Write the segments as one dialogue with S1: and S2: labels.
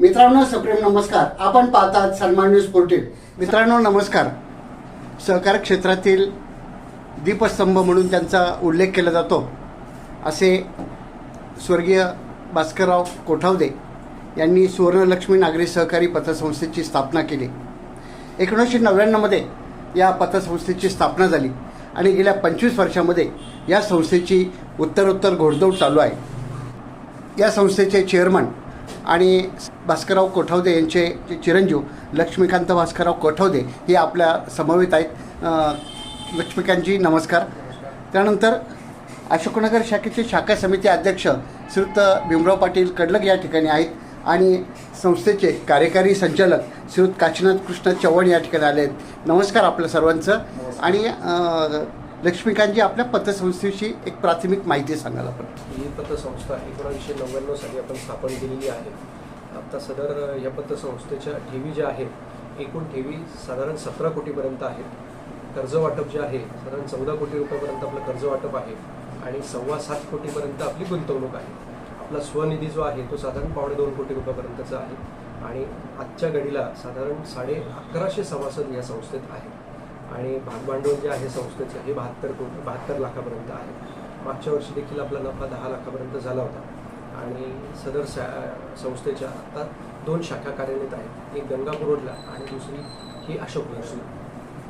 S1: मित्रांनो सप्रेम नमस्कार. आपण पाहतात सन्मान न्यूज फोर्टीन मित्रांनो नमस्कार. सहकार क्षेत्रातील दीपस्तंभ म्हणून त्यांचा उल्लेख केला जातो. असे स्वर्गीय भास्करराव कोठावदे यांनी सुवर्णलक्ष्मी नागरी सहकारी पतसंस्थेची स्थापना केली. एकोणीसशे नव्याण्णवमध्ये या पतसंस्थेची स्थापना झाली आणि गेल्या पंचवीस वर्षामध्ये या संस्थेची उत्तरोत्तर घोडदौड चालू आहे. या संस्थेचे चेअरमन आणि भास्करराव कोठावदे यांचे जे चिरंजीव लक्ष्मीकांत भास्करराव कोठावदे हे आपल्या समवेत आहेत. लक्ष्मीकांतजी नमस्कार. त्यानंतर अशोकनगर शाखेचे शाखा समिती अध्यक्ष श्रीयुक्त भीमराव पाटील कडलक या ठिकाणी आहेत आणि संस्थेचे कार्यकारी संचालक श्रीयुत काशीनाथ कृष्ण चव्हाण या ठिकाणी आले आहेत. नमस्कार आपल्या सर्वांचं. आणि लक्ष्मीकांतजी आपल्या पतसंस्थेची एक प्राथमिक माहिती सांगाल आपण.
S2: ही पतसंस्था एकोणावीसशे नव्याण्णव साली आपण स्थापन केलेली आहे. आता सदर या पतसंस्थेच्या ठेवी ज्या आहेत एकूण ठेवी साधारण सतरा कोटीपर्यंत आहेत. कर्ज वाटप जे आहे साधारण चौदा कोटी रुपयापर्यंत आपलं कर्ज वाटप आहे आणि सव्वा सात कोटीपर्यंत आपली गुंतवणूक आहे. आपला स्वनिधी जो आहे तो साधारण पावणे दोन कोटी रुपयापर्यंतचा आहे आणि आजच्या घडीला साधारण साडे अकराशे सभासद या संस्थेत आहेत. आणि भागभांडवल जे आहे संस्थेचं हे बहात्तर कोटी बहात्तर लाखापर्यंत आहे. मागच्या वर्षी देखील आपला नफा दहा लाखापर्यंत झाला होता. आणि सदर सा संस्थेच्या आता दोन शाखा कार्यान्वित आहेत. एक गंगापूर रोडला आणि दुसरी ही अशोक नर्सला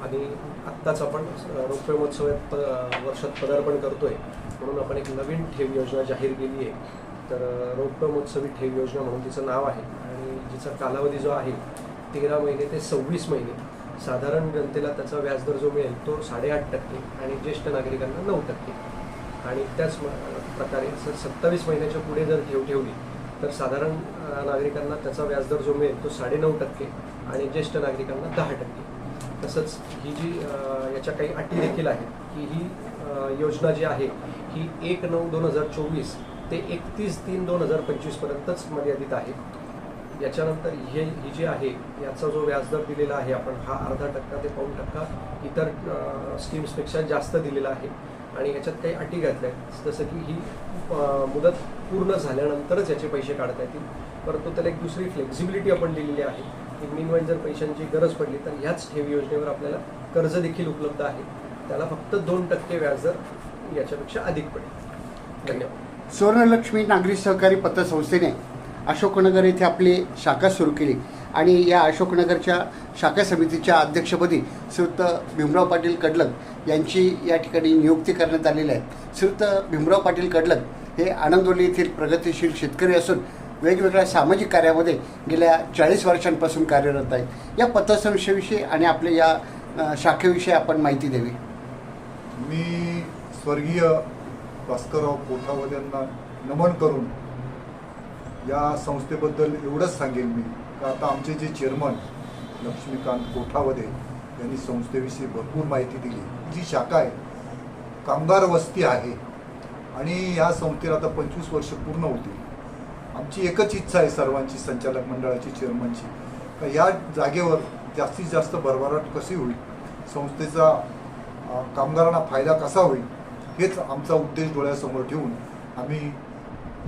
S2: आणि आत्ताच आपण अ, रौप्य महोत्सवात प- वर्षात पदार्पण करतोय. म्हणून आपण एक नवीन ठेव योजना जाहीर केली आहे. तर अ, रौप्य महोत्सवी ठेव योजना म्हणून तिचं नाव आहे. आणि जिचा कालावधी जो आहे तेरा महिने ते सव्वीस महिने. साधारण जनतेला त्याचा व्याजदर जो मिळेल तो साडेआठ टक्के आणि ज्येष्ठ नागरिकांना नऊ टक्के. आणि त्याच प्रकारे सर सत्तावीस महिन्याच्या पुढे जर ठेव ठेवली तर साधारण नागरिकांना त्याचा व्याजदर जो मिळेल तो साडेनऊ टक्के आणि ज्येष्ठ नागरिकांना दहा टक्के. तसंच ही जी याच्या काही अटी देखील आहेत की ही योजना जी आहे ही एक नऊ दोन हजार चोवीस ते एकतीस तीन दोन हजार पंचवीसपर्यंतच मर्यादित आहे. याच्यानंतर हे ही जी आहे याचा जो व्याजदर दिलेला आहे आपण हा अर्धा टक्का ते पाऊण टक्का इतर स्कीम्सपेक्षा जास्त दिलेला आहे. आणि याच्यात काही अटी घातल्या आहेत. जसं की ही मुदत पूर्ण झाल्यानंतरच याचे पैसे काढता येतील. परंतु त्याला एक दुसरी फ्लेक्झिबिलिटी आपण दिलेली आहे. की मीनवाईज जर पैशांची गरज पडली तर ह्याच ठेव योजनेवर आपल्याला कर्ज देखील उपलब्ध आहे. त्याला फक्त दोन टक्के व्याजदर याच्यापेक्षा अधिक पडेल. धन्यवाद.
S1: सुवर्णलक्ष्मी नागरी सहकारी पतसंस्थेने अशोकनगर येथे आपली शाखा सुरू केली. आणि या अशोकनगरच्या शाखा समितीच्या अध्यक्षपदी श्रुत भीमराव पाटील कडलक यांची या ठिकाणी नियुक्ती करण्यात आलेली आहे. श्रुत भीमराव पाटील कडलक हे आनंदवली येथील प्रगतिशील शेतकरी असून वेगवेगळ्या सामाजिक कार्यामध्ये गेल्या चाळीस वर्षांपासून कार्यरत आहेत. या पतसंस्थेविषयी आणि आपल्या या शाखेविषयी आपण माहिती द्यावी.
S3: मी स्वर्गीय भास्करराव कोठावद यांना नमन करून या संस्थेबद्दल एवढंच सांगेन मी. का आता आमचे जे चेअरमन लक्ष्मीकांत कोठावदे यांनी संस्थेविषयी भरपूर माहिती दिली. जी शाखा आहे कामगार वस्ती आहे आणि या संस्थेला आता पंचवीस वर्ष पूर्ण होती आमची एकच इच्छा आहे सर्वांची संचालक मंडळाची चेअरमनची का या जागेवर जास्तीत जास्त भरभराट कशी होईल? संस्थेचा कामगारांना फायदा कसा होईल? हेच आमचा उद्देश डोळ्यासमोर ठेवून आम्ही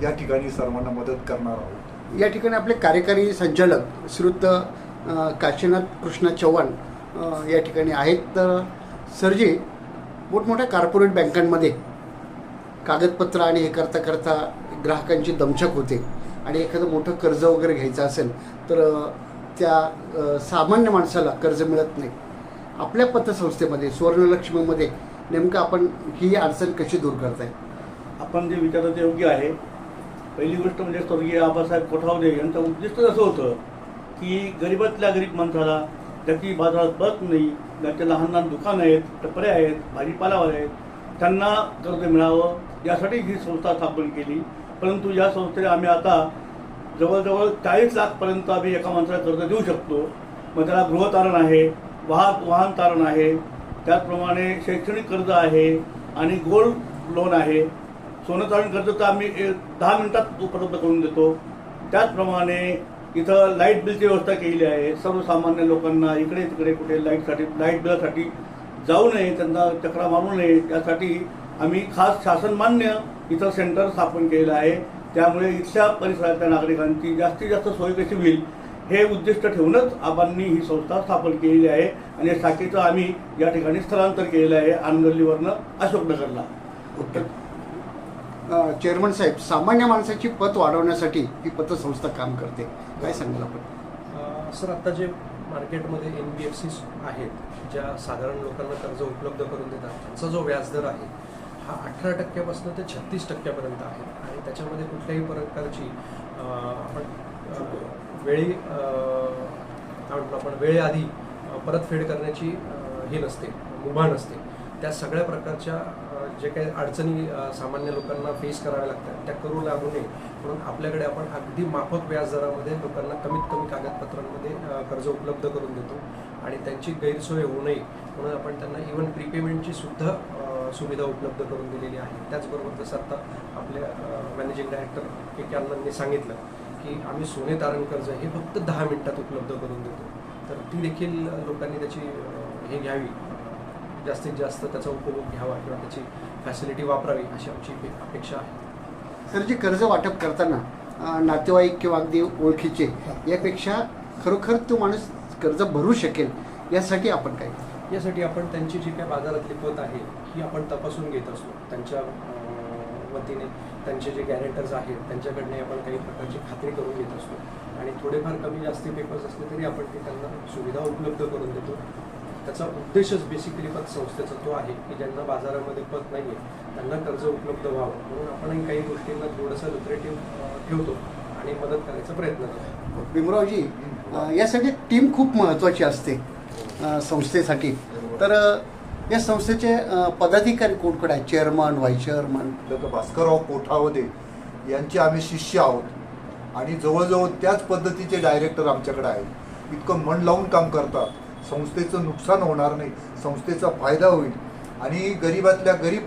S3: या ठिकाणी सर्वांना मदत करणार आहोत.
S1: या ठिकाणी आपले कार्यकारी संचालक श्रीयुत अ, काशीनाथ कृष्ण चव्हाण या ठिकाणी आहेत. तर सरजी मोठमोठ्या कॉर्पोरेट बँकांमध्ये कागदपत्र आणि हे करता करता ग्राहकांची दमछक होते आणि एखादं मोठं कर्ज वगैरे घ्यायचं असेल तर त्या सामान्य माणसाला कर्ज मिळत नाही. आपल्या पतसंस्थेमध्ये सुवर्णलक्ष्मीमध्ये नेमकं आपण ही अडचण कशी दूर करताय?
S4: आपण जे विचारलं ते योग्य आहे. पहिली गोष्ट म्हणजे स्वर्गीय आबासाहेब कोठावदे यांचं उद्दिष्ट असं होतं की गरीबातल्या गरीब माणसाला ज्याची बाजारात बस नाही ज्याचे लहान लहान दुकानं आहेत टपरे आहेत भाजीपालावर आहेत त्यांना कर्ज मिळावं यासाठी ही संस्था स्थापन केली. परंतु या संस्थेला आम्ही आता जवळजवळ चाळीस लाखपर्यंत आम्ही एका माणसाला कर्ज देऊ शकतो. मग त्याला गृहतारण आहे वाहन वाहन तारण आहे त्याचप्रमाणे शैक्षणिक कर्ज आहे आणि गोल्ड लोन आहे. सोनं तारण कर्ज तर आम्ही दहा मिनिटात उपलब्ध करून देतो. त्याचप्रमाणे इथं लाइट बिलची व्यवस्था केलेली आहे. सर्वसामान्य लोकांना इकडे तिकडे कुठे लाईटसाठी लाइट बिलासाठी जाऊ नये त्यांना चक्रा मारू नये. त्यासाठी आम्ही खास शासनमान्य इथं सेंटर स्थापन केलेलं आहे. त्यामुळे इथल्या परिसरातल्या नागरिकांची जास्तीत जास्त सोय कशी होईल हे उद्दिष्ट ठेवूनच आबांनी ही संस्था स्थापन केलेली आहे. आणि या शाखेचं आम्ही या ठिकाणी स्थलांतर केलेलं आहे. आनगल्लीवरनं अशोकनगरला.
S1: ओके. चेअरमन साहेब सामान्य माणसाची पत वाढवण्यासाठी ही पतसंस्था काम करते. काय सांगाल आपण?
S2: सर आता जे मार्केटमध्ये एन बी एफ सीज आहेत ज्या साधारण लोकांना कर्ज उपलब्ध करून देतात त्यांचा जो व्याजदर आहे हा अठरा टक्क्यापासून ते छत्तीस टक्क्यापर्यंत आहे. आणि त्याच्यामध्ये कुठल्याही प्रकारची आपण वेळी काय म्हणतो आपण वेळेआधी परतफेड करण्याची हे नसते मुभा नसते. त्या सगळ्या प्रकारच्या जे काही अडचणी सामान्य लोकांना फेस कराव्या लागतात त्या करू लागू नये. म्हणून आपल्याकडे आपण अगदी माफक व्याजदरामध्ये लोकांना कमीत कमी कागदपत्रांमध्ये कर्ज उपलब्ध करून देतो आणि त्यांची गैरसोय होऊ नये. म्हणून आपण त्यांना इव्हन प्रीपेमेंटची सुद्धा सुविधा उपलब्ध करून दिलेली आहे. त्याचबरोबर जसं आता आपल्या मॅनेजिंग डायरेक्टर के के आनंदने सांगितलं की आम्ही सोने तारण कर्ज हे फक्त दहा मिनिटात उपलब्ध करून देतो. तर ती देखील लोकांनी त्याची हे घ्यावी. जास्तीत जास्त त्याचा उपभोग घ्यावा किंवा त्याची फॅसिलिटी वापरावी अशी आमची अपे- अपेक्षा आहे.
S1: सर जे कर्ज वाटप करताना नातेवाईक किंवा अगदी ओळखीचे यापेक्षा खरोखर तो माणूस कर्ज भरू शकेल यासाठी आपण काय?
S2: यासाठी आपण त्यांची जी काही बाजारातली पत आहे ही आपण तपासून घेत असतो. त्यांच्या वतीने त्यांचे जे गॅरेंटर्स आहेत त्यांच्याकडने आपण काही प्रकारची खात्री करून घेत असतो. आणि थोडेफार कमी जास्ती पेपर्स असले तरी आपण ते त्यांना सुविधा उपलब्ध करून देतो. त्याचा उद्देशच बेसिकली पतसंस्थेचा तो आहे की ज्यांना बाजारामध्ये पत नाही आहे त्यांना कर्ज उपलब्ध व्हावं. म्हणून आपणही काही गोष्टींना थोडंसं लुक्रेटिव्ह ठेवतो आणि मदत करायचा प्रयत्न करतो.
S1: भीमरावजी यासाठी टीम खूप महत्त्वाची असते संस्थेसाठी. तर या संस्थेचे पदाधिकारी कोण कोण आहेत? Chairman vice chairman
S3: doctor Bhaskarrao Kothawade यांचे आम्ही शिष्य आहोत. आणि जवळजवळ त्याच पद्धतीचे डायरेक्टर आमच्याकडे आहेत. इतकं मन लावून काम करतात. संस्थेचं नुकसान होणार नाही संस्थेचा फायदा होईल. आणि गरीबातल्या गरीब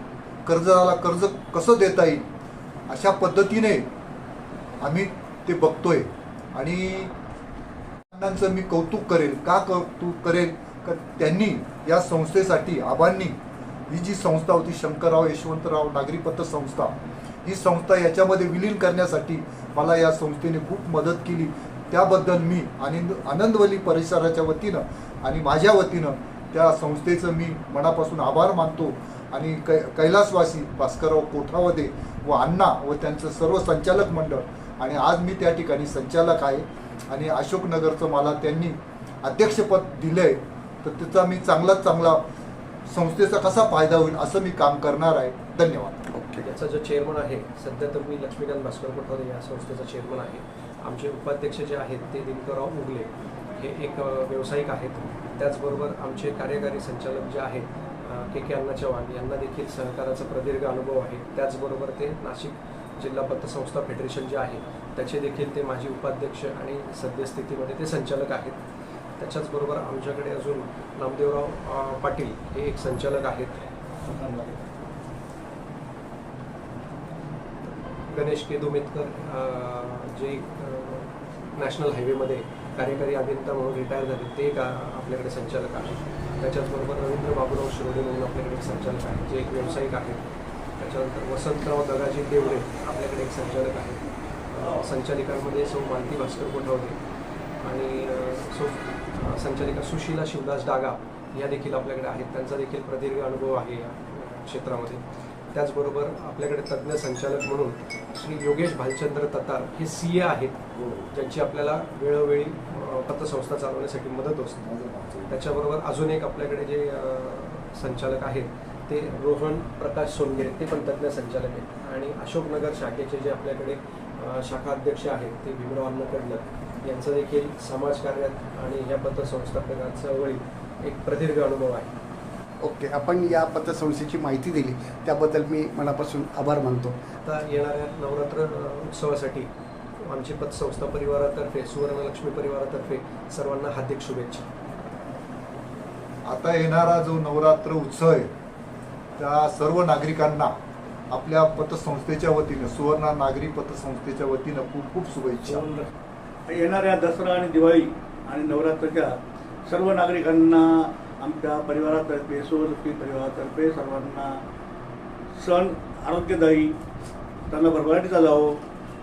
S3: कर्जदाराला कर्ज कसं देता येईल? अशा पद्धतीने आम्ही ते बघतोय. आणि अण्णांचं मी कौतुक करेल. का कौतुक करेल? का त्यांनी या संस्थेसाठी आबांनी ही जी संस्था होती शंकरराव यशवंतराव नागरी संस्था ही संस्था याच्यामध्ये विलीन करण्यासाठी मला या संस्थेने खूप मदत केली. त्याबद्दल मी आनंद आनंदवली परिसराच्या वतीनं आणि माझ्या वतीनं त्या संस्थेचं मी मनापासून आभार मानतो. आणि कै कैलासवासी भास्करराव कोठावदे व अण्णा व त्यांचं सर्व संचालक मंडळ. आणि आज मी त्या ठिकाणी संचालक आहे. आणि अशोकनगरचं मला त्यांनी अध्यक्षपद दिलं आहे तर त्याचा मी चांगलाच चांगला संस्थेचा कसा फायदा होईल असं मी काम करणार आहे. धन्यवाद.
S1: ओके.
S2: याचा जो चेअरमन आहे सध्या तर मी लक्ष्मीकांत भास्कर कोठावदे या संस्थेचा चेअरमन आहे. आमचे उपाध्यक्ष जे आहेत ते दिनकरराव उगले. हे एक व्यावसायिक आहेत. त्याचबरोबर आमचे कार्यकारी संचालक जे आहेत के के अण्णा चव्हाण यांना देखील सहकाराचा प्रदीर्घ अनुभव आहे. त्याचबरोबर ते नाशिक जिल्हा पतसंस्था फेडरेशन जे आहे त्याचे देखील ते माजी उपाध्यक्ष आणि सद्यस्थितीमध्ये ते संचालक आहेत. त्याच्याचबरोबर आमच्याकडे अजून नामदेवराव पाटील हे एक संचालक आहेत. गणेश केदुमेतकर जे नॅशनल हायवेमध्ये कार्यकारी अभियंता म्हणून रिटायर झाले ते का आपल्याकडे संचालक आहेत? त्याच्याचबरोबर रवींद्र बाबूराव शिरोडे म्हणून आपल्याकडे एक संचालक आहेत जे एक व्यावसायिक आहेत. त्याच्यानंतर वसंतराव दगाजी देवडे आपल्याकडे एक संचालक आहेत. संचालिकांमध्ये सौ मालती भास्कर कोठावदे आणि सो संचालिका सुशीला शिवदास डागा या देखील आपल्याकडे आहेत. त्यांचा देखील प्रदीर्घ अनुभव आहे या क्षेत्रामध्ये. त्याचबरोबर आपल्याकडे तज्ज्ञ संचालक म्हणून श्री योगेश भालचंद्र ततार हे सी ए आहेत. ज्यांची आपल्याला वेळोवेळी पतसंस्था चालवण्यासाठी मदत असते त्याच्याबरोबर अजून एक आपल्याकडे जे संचालक आहेत ते रोहन प्रकाश सोनगे ते पण तज्ज्ञ संचालक आहेत. आणि अशोकनगर शाखेचे जे आपल्याकडे शाखा अध्यक्ष आहेत ते भीमराव अन्नकडलं यांचं देखील समाजकार्यात आणि या पतसंस्था चळवळीत एक प्रदीर्घ अनुभव आहे.
S1: ओके आपण या पतसंस्थेची माहिती दिली. त्याबद्दल मी मनापासून आभार मानतो.
S2: आता येणाऱ्या नवरात्र उत्सवासाठी आमची पतसंस्था परिवारातर्फे सुवर्णलक्ष्मी परिवारातर्फे सर्वांना हार्दिक शुभेच्छा.
S3: आता येणारा जो नवरात्र उत्सव आहे त्या सर्व नागरिकांना आपल्या पतसंस्थेच्या वतीनं सुवर्ण नागरी पतसंस्थेच्या वतीनं खूप खूप शुभेच्छा.
S4: येणाऱ्या दसरा आणि दिवाळी आणि नवरात्राच्या सर्व नागरिकांना आमच्या परिवारातर्फे सुवलक्ष्मी परिवारातर्फे सर्वांना सण आरोग्यदायी त्यांना भरभराटीचा जावो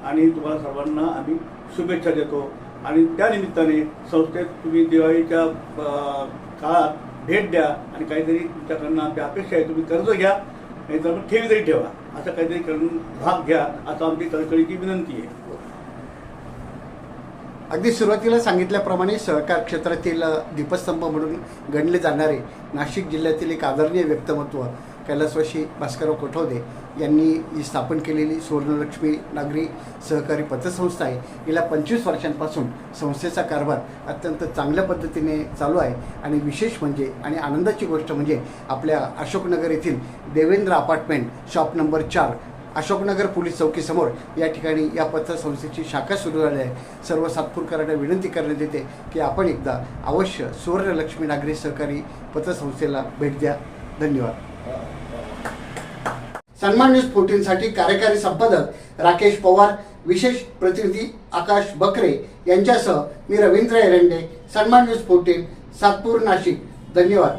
S4: आणि तुम्हाला सर्वांना आम्ही शुभेच्छा देतो. आणि त्यानिमित्ताने संस्थेत तुम्ही दिवाळीच्या काळात भेट द्या आणि काहीतरी तुमच्याकडनं आमची अपेक्षा आहे तुम्ही कर्ज घ्या नाही तर मग ठेवी तरी ठेवा. असं काहीतरी करून भाग घ्या असं आमची कळकळीची विनंती आहे.
S1: अगदी सुरुवातीला सांगितल्याप्रमाणे सहकार क्षेत्रातील दीपस्तंभ म्हणून गणले जाणारे नाशिक जिल्ह्यातील एक आदरणीय व्यक्तिमत्व कैलासवाशी भास्करराव कोठवदे यांनी ही स्थापन केलेली सुवर्णलक्ष्मी नागरी सहकारी पतसंस्था आहे. गेल्या पंचवीस वर्षांपासून संस्थेचा कारभार अत्यंत चांगल्या पद्धतीने चालू आहे. आणि विशेष म्हणजे आणि आनंदाची गोष्ट म्हणजे आपल्या अशोकनगर येथील देवेंद्र अपार्टमेंट शॉप नंबर चार अशोकनगर पोलीस चौकीसमोर या ठिकाणी या पतसंस्थेची शाखा सुरू झाली आहे. सर्व सातपूरकरांना विनंती करण्यात येते की आपण एकदा अवश्य सुवर्णलक्ष्मी नागरी सहकारी पतसंस्थेला भेट द्या. धन्यवाद. सन्मान न्यूज फोर्टीनसाठी कार्यकारी संपादक राकेश पवार विशेष प्रतिनिधी आकाश बकरे यांच्यासह मी रवींद्र एरंडे सन्मान न्यूज फोर्टीन सातपूर नाशिक. धन्यवाद.